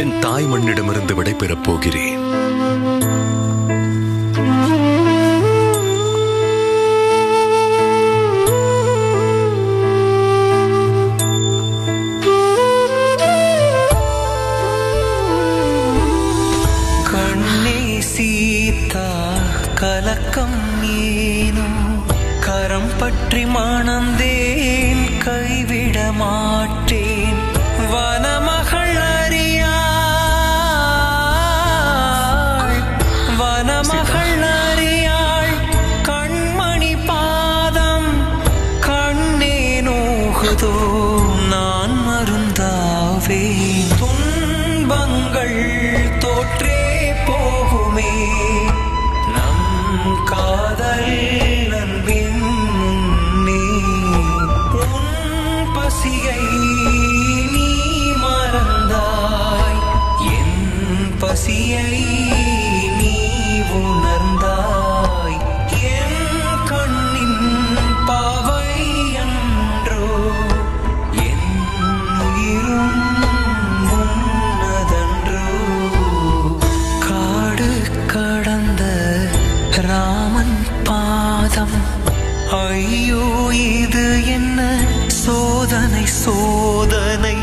என் தாய் மண்ணிடமிருந்து விடைபெறப் போகிறேன். கண்ணே சீதா கலக்கம் ஏனோ? கரம் பற்றி மானந்தே நோகுதோ நான் மருந்தாவே. துன்பங்கள் தோற்றே போகுமே. நம் காதல் அன்பின் முன்னே. உன் பசியை நீ மறந்தாய். என் பசியை நீ உணர்ந்தாய். ராமன் பாதம் ஐயோ இது என்ன சோதனை சோதனை?